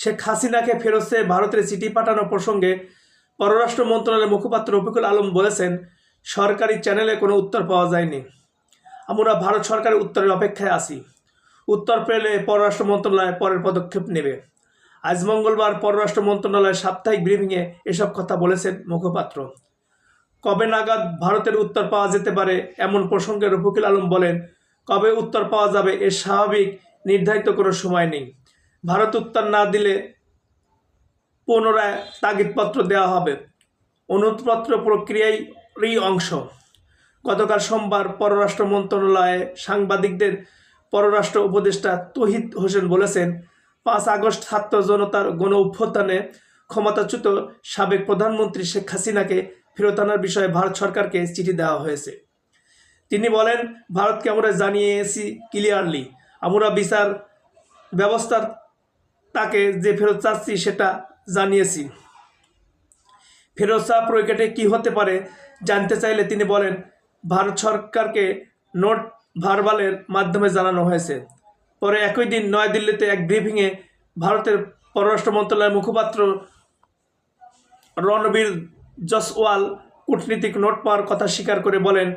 শেখ হাসিনাকে ফেরত ভারতের চিঠি পাঠানো প্রসঙ্গে পররাষ্ট্র মন্ত্রণালয়ের মুখপাত্র রফিকুল আলম বলেছেন, সরকারি চ্যানেলে কোনো উত্তর পাওয়া যায়নি। আমরা ভারত সরকারের উত্তরের অপেক্ষায় আছি। উত্তর পেলে পররাষ্ট্র মন্ত্রণালয় পরের পদক্ষেপ নেবে। আজ মঙ্গলবার পররাষ্ট্র মন্ত্রণালয়ের সাপ্তাহিক ব্রিফিংয়ে এসব কথা বলেছেন মুখপাত্র। কবে নাগাদ ভারতের উত্তর পাওয়া যেতে পারে এমন প্রসঙ্গে রফিকুল আলম বলেন, কবে উত্তর পাওয়া যাবে এর স্বাভাবিক, নির্ধারিত কোনো সময় নেই। ভারত উত্তর না দিলে পুনরায় তাগিদপত্র দেওয়া হবে। অনুরোধপত্র প্রক্রিয়ারই অংশ। গতকাল সোমবার পররাষ্ট্র মন্ত্রণালয়ে সাংবাদিকদের পররাষ্ট্র উপদেষ্টা তহিদ হোসেন বলেছেন, পাঁচ আগস্ট ছাত্র জনতার গণ অভ্যুত্থানে ক্ষমতাচ্যুত সাবেক প্রধানমন্ত্রী শেখ হাসিনাকে ফেরত আনার বিষয়ে ভারত সরকারকে চিঠি দেওয়া হয়েছে। তিনি বলেন, ভারতকে আমরা জানিয়েছি ক্লিয়ারলি আমরা বিচার ব্যবস্থার তাকে যে ফেরত চাচ্ছি সেটা জানিয়েছি। ফেরত চাওয়া প্রক্রিয়াটি কী হতে পারে জানতে চাইলে তিনি বলেন, ভারত সরকারকে নোট ভারবালের মাধ্যমে জানানো হয়েছে। পরে একই দিন নয়াদিল্লিতে এক ব্রিফিংয়ে ভারতের পররাষ্ট্র মন্ত্রণালয়ের মুখপাত্র রণবীর জসওয়াল কূটনীতিক নোট পাওয়ার কথা স্বীকার করে বলেন,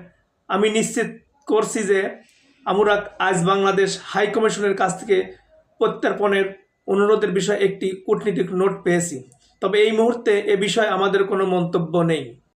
আমি নিশ্চিত করছি যে আমরা আজ বাংলাদেশ হাইকমিশনের কাছ থেকে প্রত্যর্পণের অনুরোধের বিষয়ে একটি কূটনীতিক নোট পেয়েছি। তবে এই মুহূর্তে এ বিষয়ে আমাদের কোনো মন্তব্য নেই।